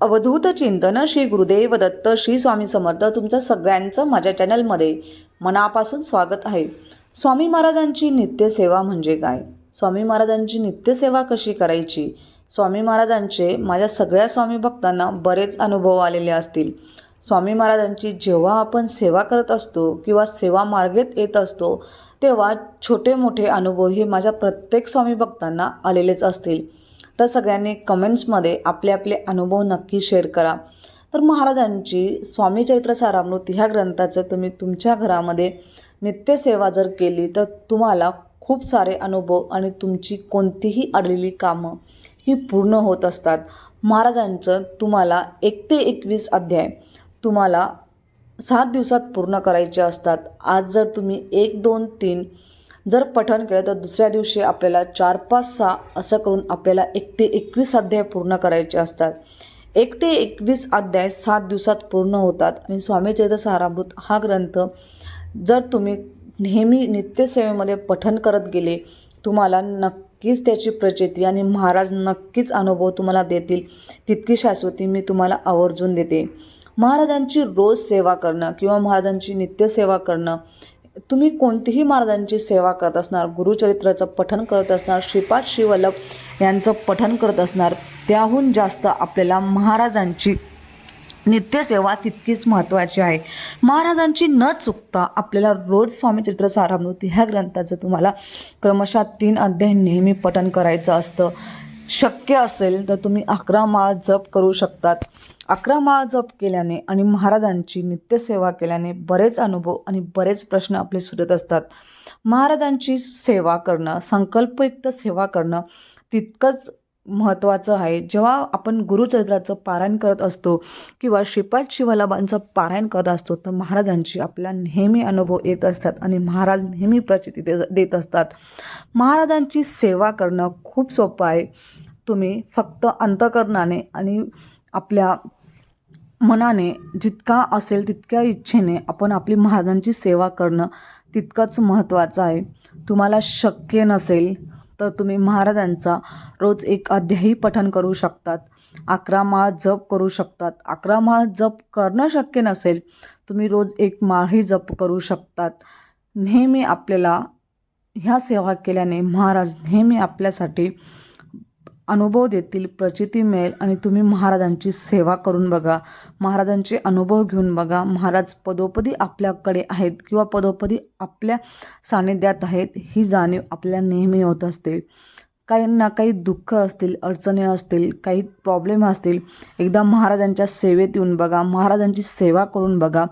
अवधूत चिंतन श्री गुरुदेव दत्त श्री स्वामी समर्थ तुमचं सगळ्यांचं माझ्या चॅनलमध्ये मनापासून स्वागत आहे. स्वामी महाराजांची नित्यसेवा म्हणजे काय? स्वामी महाराजांची नित्यसेवा कशी करायची? स्वामी महाराजांचे माझ्या सगळ्या स्वामी भक्तांना बरेच अनुभव आलेले असतील. स्वामी महाराजांची जेव्हा आपण सेवा करत असतो किंवा सेवा मार्गेत येत असतो तेव्हा छोटे मोठे अनुभव हे माझ्या प्रत्येक स्वामी भक्तांना आलेलेच असतील. तर सगळ्यांनी कमेंट्समध्ये आपले आपले अनुभव नक्की शेअर करा. तर महाराजांची स्वामी चैत्र सारामृत ह्या ग्रंथाचं तुम्ही तुमच्या घरामध्ये नित्यसेवा जर केली तर तुम्हाला खूप सारे अनुभव आणि तुमची कोणतीही अडलेली कामं ही पूर्ण होत असतात. महाराजांचं तुम्हाला एक ते एकवीस अध्याय तुम्हाला सात दिवसात पूर्ण करायचे असतात. आज जर तुम्ही एक दोन तीन जर पठण केलं तर दुसऱ्या दिवशी आपल्याला चार पाच सहा असं करून आपल्याला एक ते एकवीस अध्याय पूर्ण करायचे असतात. एक ते एकवीस अध्याय सात दिवसात पूर्ण होतात. आणि स्वामी चरित्रसारामृत हा ग्रंथ जर तुम्ही नेहमी नित्यसेवेमध्ये पठण करत गेले तुम्हाला नक्कीच त्याची प्रचिती आणि महाराज नक्कीच अनुभव तुम्हाला देतील. तितकी शाश्वती मी तुम्हाला आवर्जून देते. महाराजांची रोज सेवा करणं किंवा महाराजांची नित्यसेवा करणं तुम्ही कोणतीही महाराजांची सेवा करत असणार गुरुचरित्राचं पठन करत असणार श्रीपाद श्रीवल्लभ यांचं पठन करत असणार त्याहून जास्त आपल्याला महाराजांची नित्यसेवा तितकीच महत्त्वाची आहे. महाराजांची न चुकता आपल्याला रोज स्वामीचरित्र सारामृती ह्या ग्रंथाचं तुम्हाला क्रमशः तीन अध्याय नेहमी पठन करायचं असतं. शक्य असेल तर तुम्ही अकरा माळ जप करू शकतात. अकरा माळ जप केल्याने आणि महाराजांची नित्यसेवा केल्याने बरेच अनुभव आणि बरेच प्रश्न आपले सुटत असतात. महाराजांची सेवा करणं संकल्पयुक्त सेवा करणं तितकंच महत्त्वाचं आहे. जेव्हा आपण गुरुचरित्राचं पारायण करत असतो किंवा श्रीपाद शिवलाबांचं पारायण करत असतो तर महाराजांची आपल्या नेहमी अनुभव येत असतात आणि महाराज नेहमी प्रचिती दे देत असतात. महाराजांची सेवा करणं खूप सोपं आहे. तुम्ही फक्त अंतकरणाने आणि आपल्या मनाने जितका असेल तितक्या इच्छेने आपण आपली महाराजांची सेवा करणं तितकंच महत्त्वाचं आहे. तुम्हाला शक्य नसेल तर तुम्ही महाराजांचा रोज एक अध्यायी पठन करू शकतात. अकरा माळ जप करू शकतात. अकरा माळ जप करणं शक्य नसेल तुम्ही रोज एक माळही जप करू शकतात. नेहमी आपल्याला ह्या सेवा केल्याने महाराज नेहमी आपल्यासाठी अनुभव देतील प्रचिती मिळेल आणि तुम्ही महाराजांची सेवा करून बघा. महाराजांचे अनुभव घेऊन बघा. महाराज पदोपदी आपल्याकडे आहेत किंवा पदोपदी आपल्या सानिध्यात आहेत ही जाणीव आपल्या नेहमी होत असते. काही ना काही दुःख असतील अडचणी असतील काही प्रॉब्लेम असतील एकदा महाराजांच्या सेवेत येऊन बघा. महाराजांची सेवा करून बघा.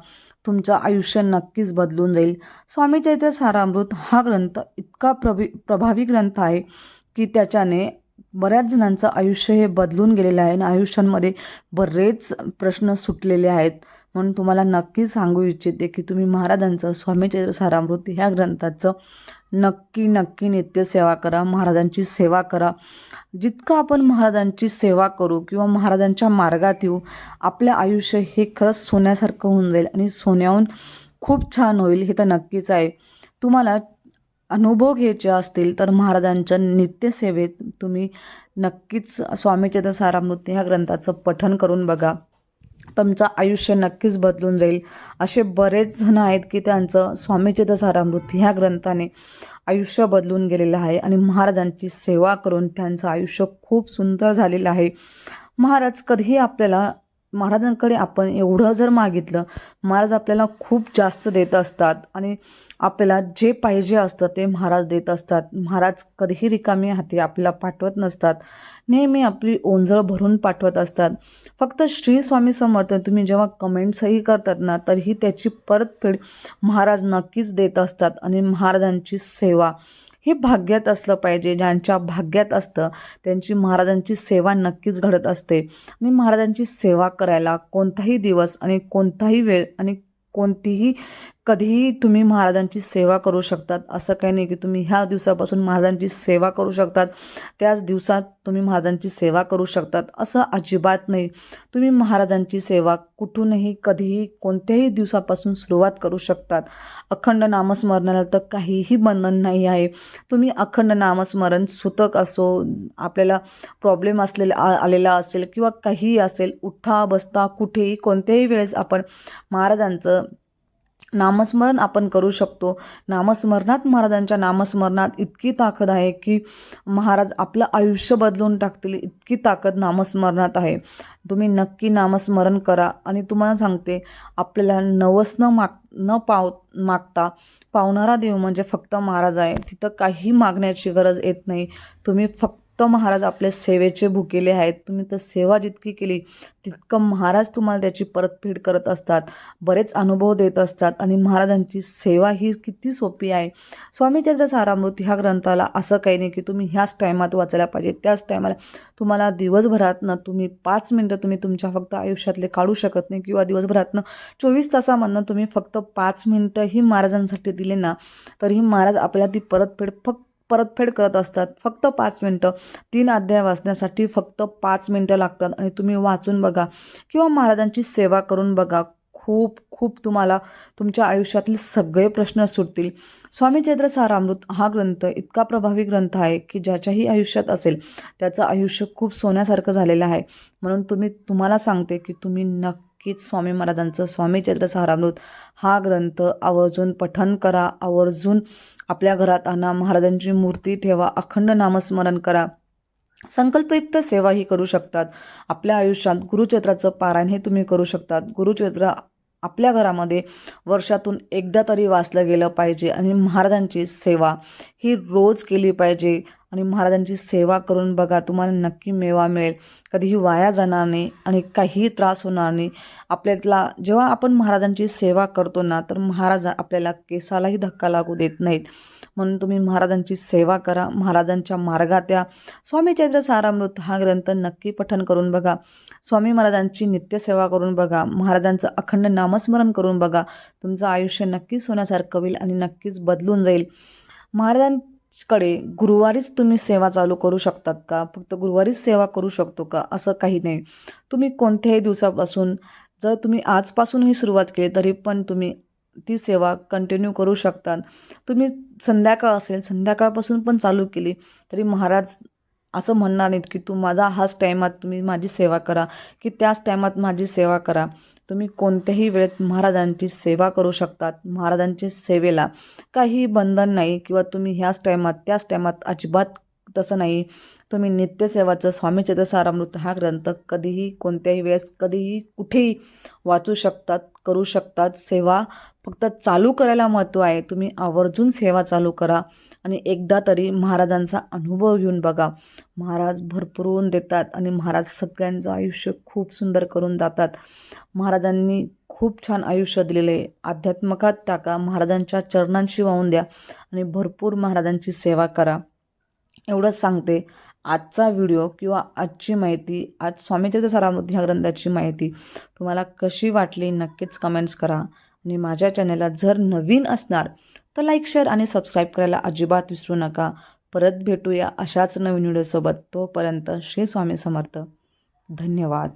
तुमचं आयुष्य नक्कीच बदलून जाईल. स्वामी चैत्र सारामृत हा ग्रंथ इतका प्रभि प्रभावी ग्रंथ आहे की त्याच्याने बऱ्याच जणांचं आयुष्य हे बदलून गेलेलं आहे आणि आयुष्यांमध्ये बरेच प्रश्न सुटलेले आहेत. म्हणून तुम्हाला नक्की सांगू इच्छिते की तुम्ही महाराजांचं स्वामीचरित्र सारामृत ह्या ग्रंथाचं नक्की नक्की नित्यसेवा करा महाराजांची सेवा करा. जितकं आपण महाराजांची सेवा करू किंवा महाराजांच्या मार्गात येऊ आपलं आयुष्य हे खरंच सोन्यासारखं होऊन जाईल आणि सोन्याहून खूप छान होईल हे तर नक्कीच आहे. तुम्हाला अनुभव घ्यायचे असतील तर महाराजांच्या नित्यसेवेत तुम्ही नक्कीच स्वामीचरित्र सारामृती ह्या ग्रंथाचं पठन करून बघा. तुमचं आयुष्य नक्कीच बदलून जाईल. असे बरेच जण आहेत की त्यांचं स्वामीचरित्र सारामृत ह्या ग्रंथाने आयुष्य बदलून गेलेलं आहे आणि महाराजांची सेवा करून त्यांचं आयुष्य खूप सुंदर झालेलं आहे. महाराज कधीही आपल्याला महाराजांकडे आपण एवढं जर मागितलं महाराज आपल्याला खूप जास्त देत असतात आणि आपल्याला जे पाहिजे असतं ते महाराज देत असतात. महाराज कधीही रिकामी हाती आपल्याला पाठवत नसतात. नेहमी आपली ओंजळ भरून पाठवत असतात. फक्त श्री स्वामी समर्थ तुम्ही जेव्हा कमेंट्सही करतात ना तरीही त्याची परतफेड महाराज नक्कीच देत असतात आणि महाराजांची सेवा हे भाग्यात असलं पाहिजे. ज्यांच्या भाग्यात असतं त्यांची महाराजांची सेवा नक्कीच घडत असते. आणि महाराजांची सेवा करायला कोणताही दिवस आणि कोणताही वेळ आणि कोणतीही कधीही तुम्ही महाराजांची सेवा करू शकतात. असं काही नाही की तुम्ही ह्या दिवसापासून महाराजांची सेवा करू शकतात. त्याच दिवसात तुम्ही महाराजांची सेवा करू शकतात. असं अजिबात नाही. तुम्ही महाराजांची सेवा कुठूनही कधीही कोणत्याही दिवसापासून सुरुवात करू शकतात. अखंड नामस्मरणाला तर काहीही बंधन नाही आहे. तुम्ही अखंड नामस्मरण सुतक असो आपल्याला प्रॉब्लेम असलेला आ- आलेला असेल किंवा काहीही असेल उठा बसता कुठेही कोणत्याही वेळेस आपण महाराजांचं नामस्मरण आपण करू शकतो. नामस्मरणात महाराजांच्या नामस्मरणात इतकी ताकद आहे की महाराज आपलं आयुष्य बदलून टाकतील. इतकी ताकद नामस्मरणात आहे. तुम्ही नक्की नामस्मरण करा. आणि तुम्हाला सांगते आपल्याला नवस न माग न पाव मागता पावणारा देव म्हणजे फक्त महाराज आहे. तिथं काही मागण्याची गरज येत नाही. तुम्ही फक्त महाराज आपल्या सेवेचे भुकेले आहेत. तुम्ही तर सेवा जितकी केली तितकं महाराज तुम्हाला त्याची परतफेड करत असतात. बरेच अनुभव देत असतात आणि महाराजांची सेवा ही किती सोपी आहे. स्वामीचरित्र सारामृत ह्या ग्रंथाला असं काही नाही की तुम्ही ह्याच टायमात वाचायला पाहिजे. त्याच टायमाला तुम्हाला दिवसभरातनं तुम्ही पाच मिनटं तुम्ही तुमच्या फक्त आयुष्यातले काढू शकत नाही किंवा दिवसभरातनं चोवीस तासामधनं तुम्ही फक्त पाच मिनटंही महाराजांसाठी दिले ना तरीही महाराज आपल्याला ती परतफेड फक्त परतफेड करत असतात. फक्त पाच मिनटं. तीन अध्याय वाचण्यासाठी फक्त पाच मिनटं लागतात आणि तुम्ही वाचून बघा किंवा महाराजांची सेवा करून बघा. खूप खूप तुम्हाला तुमच्या आयुष्यातील सगळे प्रश्न सुटतील. स्वामी चैत्रसारामृत हा ग्रंथ इतका प्रभावी ग्रंथ आहे की ज्याच्याही आयुष्यात असेल त्याचं आयुष्य खूप सोन्यासारखं झालेलं आहे. म्हणून तुम्ही तुम्हाला सांगते की तुम्ही नक्कीच स्वामी महाराजांचं स्वामीचरित्र सारामृत हा ग्रंथ आवर्जून पठन करा आवर्जून आपल्या घरात आणा महाराजांची मूर्ती ठेवा अखंड नामस्मरण करा. संकल्पयुक्त सेवाही करू शकतात. आपल्या आयुष्यात गुरुचरित्राचं पारायण हे तुम्ही करू शकतात. गुरुचरित्र आपल्या घरामध्ये वर्षातून एकदा तरी वाचलं गेलं पाहिजे आणि महाराजांची सेवा ही रोज केली पाहिजे आणि महाराजांची सेवा करून बघा तुम्हाला नक्की मेवा मिळेल. कधीही वाया जाणार नाही आणि काहीही त्रास होणार नाही. आपल्याला जेव्हा आपण महाराजांची सेवा करतो ना तर महाराज आपल्याला केसालाही धक्का लागू देत नाहीत. म्हणून तुम्ही महाराजांची सेवा करा महाराजांच्या मार्गात या. स्वामी चैत्र सारामृत हा ग्रंथ नक्की पठन करून बघा. स्वामी महाराजांची नित्यसेवा करून बघा. महाराजांचं अखंड नामस्मरण करून बघा. तुमचं आयुष्य नक्कीच होण्यासारखं होईल आणि नक्कीच बदलून जाईल. महाराजांकडे गुरुवारीच तुम्ही सेवा चालू करू शकतात का? फक्त गुरुवारीच सेवा करू शकतो का? असं काही नाही. तुम्ही कोणत्याही दिवसापासून जर तुम्ही आजपासूनही सुरुवात केली तरी पण तुम्ही ती सेवा कंटिन्यू करू शकतात. तुम्ही संध्याकाळ असेल संध्याकाळपासून पण चालू केली तरी महाराज असं म्हणणार नाहीत की तू माझा हाच टायमात तुम्ही माझी सेवा करा की त्याच टायमात माझी सेवा करा. तुम्ही कोणत्याही वेळेत महाराजांची सेवा करू शकतात. महाराजांची सेवेला काही बंधन नाही किंवा तुम्ही ह्याच टायमात त्याच टायमात अजिबात तसं नाही. तुम्ही नित्यसेवाचं स्वामी चरित्रसारामृत हा ग्रंथ कधीही कोणत्याही वेळेस कधीही कुठेही वाचू शकतात करू शकतात. सेवा फक्त चालू करायला महत्त्व आहे. तुम्ही आवर्जून सेवा चालू करा. आणि एकदा तरी महाराजांचा अनुभव घेऊन बघा. महाराज भरभरून देतात आणि महाराज सगळ्यांचं आयुष्य खूप सुंदर करून जातात. महाराजांनी खूप छान आयुष्य दिलेलं आहे. अध्यात्मकात टाका महाराजांच्या चरणांशी वाहून द्या आणि भरपूर महाराजांची सेवा करा. एवढंच सांगते. आजचा व्हिडिओ किंवा आजची माहिती आज स्वामीचरित्र सारामृती ह्या ग्रंथाची माहिती तुम्हाला कशी वाटली नक्कीच कमेंट्स करा. आणि माझ्या चॅनलला जर नवीन असणार तर लाईक शेअर आणि सबस्क्राईब करायला अजिबात विसरू नका. परत भेटूया अशाच नवीन व्हिडिओसोबत तोपर्यंत श्री स्वामी समर्थ. धन्यवाद.